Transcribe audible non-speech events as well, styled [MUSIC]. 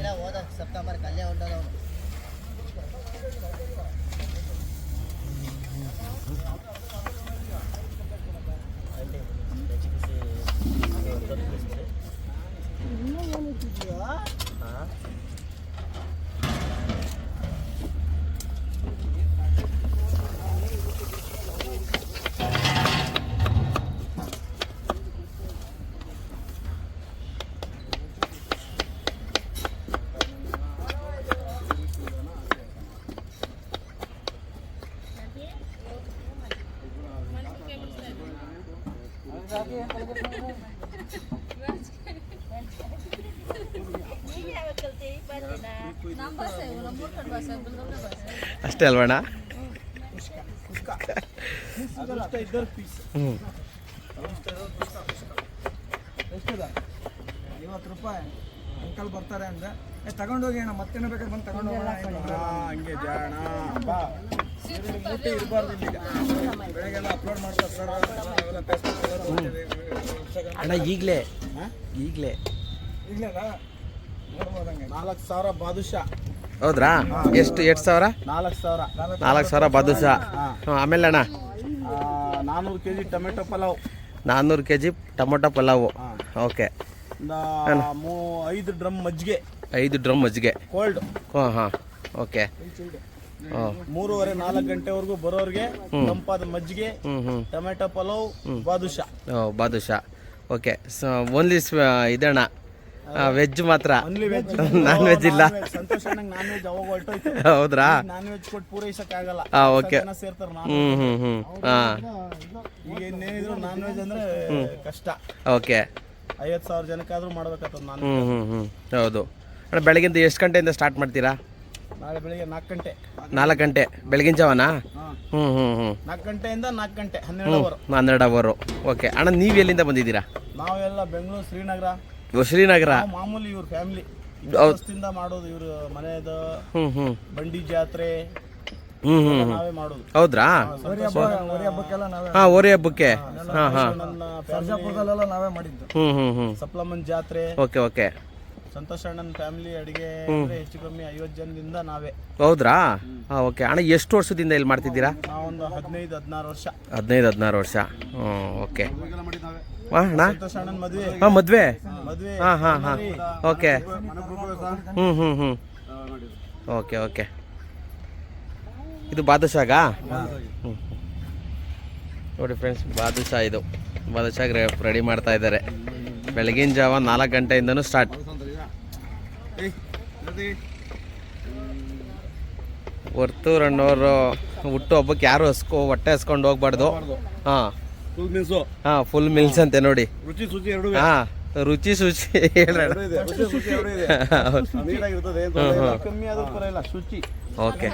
ఇలా పోదాం. చెప్తా మరి కళ్యాణ్ ఉండదు. ಅಷ್ಟೇ ಅಲ್ವಣ್ಣ ಹ್ಞೂ ಐವತ್ತು ರೂಪಾಯಿ ಅಂಕಲ್ ಬರ್ತಾರೆ ಅಂದ್ರೆ ಏ ತಗೊಂಡೋಗಿ ಅಣ್ಣ ಮತ್ತೇನೋ ಬೇಕಾದ್ರೆ ಬಂದು ತಗೊಂಡು. ಹಂಗೆ ಜಾಣ ಬಾ ಮೂಟೆ ಅಪ್ಲೋಡ್ ಮಾಡ್ತಾರೆ ಸರ್ ಅವೆಲ್ಲ ಅಣ್ಣ ಈಗಲೇ. ಈಗಲೇ. ನಾಲ್ಕು ಸಾವಿರ ಬಾದುಷಾ. ಹೌದ್ರಾ? ಎಷ್ಟು ಎಷ್ಟು ಸಾವಿರ? ನಾಲ್ಕು ಸಾವಿರ. ನಾಲ್ಕು ಸಾವಿರ ಬಾದುಷ. ಆಮೇಲೆ ಅಣ್ಣ? ನಾನ್ನೂರು ಕೆ ಜಿ ಟೊಮೆಟೊ ಪಲಾವ್. ನಾನ್ನೂರು K G tomato pulao. Okay. ಐದು ಡ್ರಮ್ ಮಜ್ಜಿಗೆ. ಐದು ಡ್ರಮ್ ಮಜ್ಜಿಗೆ. ಕೋಲ್ಡ್. ಹಾಂ ಹಾಂ. ಓಕೆ. ಮೂರುವರೆ ನಾಲ್ಕು ಗಂಟೆವರೆಗೂ ಬರೋರಿಗೆ ತಂಪಾದ ಮಜ್ಜಿಗೆ tomato pulao badusha. Oh badusha. Okay so only ಇದಣ್ಣ. Veg ಮಾತ್ರ. ಓನ್ಲಿ ವೆಜ್ ನಾನ್ ವೆಜ್ ಇಲ್ಲ. [LAUGHS] ಹೌದ್ರಾ? ನಾನ್ ವೆಜ್ ಕೊಟ್ಟು ಪೂರೈಸಕ್ ಆಗಲ್ಲ. ಆ, ಓಕೆ ಹ್ಞೂ ಹ್ಞೂ ಹ್ಞೂ ಹಾಂ ಈಗ ಇನ್ನೇನಿದ್ರು ನಾನ್ ವೆಜ್ ಅಂದ್ರೆ ಕಷ್ಟ. ಓಕೆ ಐವತ್ತು ಸಾವಿರ ಜನಕ್ಕಾದ್ರೂ ಮಾಡ್ಬೇಕಾಗ್ತದೆ ನಾನು ಹ್ಞೂ ಹ್ಞೂ ಹ್ಞೂ ಹೌದು. ಅಣ್ಣ ಬೆಳಗಿಂದ ಎಷ್ಟು ಗಂಟೆಯಿಂದ ಸ್ಟಾರ್ಟ್ ಮಾಡ್ತೀರಾ? ನಾಳೆ ಬೆಳಗ್ಗೆ ನಾಲ್ಕು ಗಂಟೆ. ನಾಲ್ಕು ಗಂಟೆ. ಬೆಳಗಿನ ಜಾವನಾ? ಹಾಂ. ಹ್ಞೂ ಹ್ಞೂ ಹ್ಞೂ ನಾಲ್ಕು ಗಂಟೆಯಿಂದ ನಾಲ್ಕು ಗಂಟೆ ಹನ್ನೆರಡು ಅವರ್ ಹನ್ನೆರಡು ಅವರು ಓಕೆ ಅಣ್ಣ ನೀವು ಎಲ್ಲಿಂದ ಬಂದಿದ್ದೀರಾ? ನಾವೆಲ್ಲ ಬೆಂಗಳೂರು ಶ್ರೀನಗರ. ಓ, ಶ್ರೀನಗರ? ನಾವು ಮಾಮೂಲಿ ಇವ್ರ ಫ್ಯಾಮಿಲಿ ಹೌದ್. ವರ್ಷದಿಂದ ಮಾಡೋದು ಇವ್ರ ಮನೆಯದು ಹ್ಞೂ ಹ್ಞೂ ಬಂಡಿ ಜಾತ್ರೆ. ಹ್ಞೂ ಹ್ಞೂ ನಾವೇ ಮಾಡೋದು. ಹೌದ್ರಾ? ಹಬ್ಬಕ್ಕೆಲ್ಲ ನಾವೇ. ಹಾಂ ಓರಿ ಹಬ್ಬಕ್ಕೆ. ಹಾಂ ಹಾಂ. ನನ್ನ ಸರ್ಜಾಪುರದಲ್ಲೆಲ್ಲ ನಾವೇ ಮಾಡಿದ್ದು. ಹ್ಞೂ ಹ್ಞೂ ಹ್ಞೂ ಸಪ್ಲಮನ್ ಜಾತ್ರೆ. Okay okay. ಸಂತೋಷ್ ಅಣ್ಣನ ಫ್ಯಾಮಿಲಿ ಅಡಿಗೆ ಅಂದ್ರೆ ಹೆಚ್ಚು ಕಮ್ಮಿ ಐವತ್ತು ಜನದಿಂದ ನಾವೇ. ಹೌದ್ರಾ? ಹಾಂ ಓಕೆ ಅಣ್ಣ ಎಷ್ಟು ವರ್ಷದಿಂದ ಇಲ್ಲಿ ಮಾಡ್ತಿದ್ದೀರಾ? ನಾವೊಂದು ಹದಿನೈದು ಹದಿನಾರು ವರ್ಷ. ಹದಿನೈದು ಹದಿನಾರು ವರ್ಷ. ಹ್ಞೂ ಓಕೆ ಹಾಂ ಅಣ್ಣ? ಹಾಂ ಮದುವೆ? ಹಾಂ ಹಾಂ ಹಾಂ ಓಕೆ ಹ್ಞೂ ಹ್ಞೂ ಹ್ಞೂ ಓಕೆ ಓಕೆ ಇದು ಬಾದುಷಾಗ ಹ್ಞೂ ನೋಡಿ ಫ್ರೆಂಡ್ಸ್ ಬಾದುಷಾ ಇದು. ಬಾದಶಾಗ ರೆಡಿ ಮಾಡ್ತಾ ಇದ್ದಾರೆ. ಬೆಳಗಿನ ಜಾವ ನಾಲ್ಕು ಗಂಟೆಯಿಂದನೂ ಸ್ಟಾರ್ಟ್ ವರ್ತೂರ್ ಅನ್ನೋರು ಹುಟ್ಟು ಹಬ್ಬಕ್ಕೆ ಯಾರು ಹಸ್ಕೊ ಹೊಟ್ಟೆ ಹಸ್ಕೊಂಡು ಹೋಗ್ಬಾರ್ದು. ಹಾಂ. ಫುಲ್ ಮಿಲ್ಸ್ ಹಾಂ ಫುಲ್ ಮಿಲ್ಸ್ ಅಂತೆ ನೋಡಿ. ರುಚಿ ಶುಚಿ ಎರಡು ಹಾಂ ರುಚಿ ಶುಚಿ. ಓಕೆ.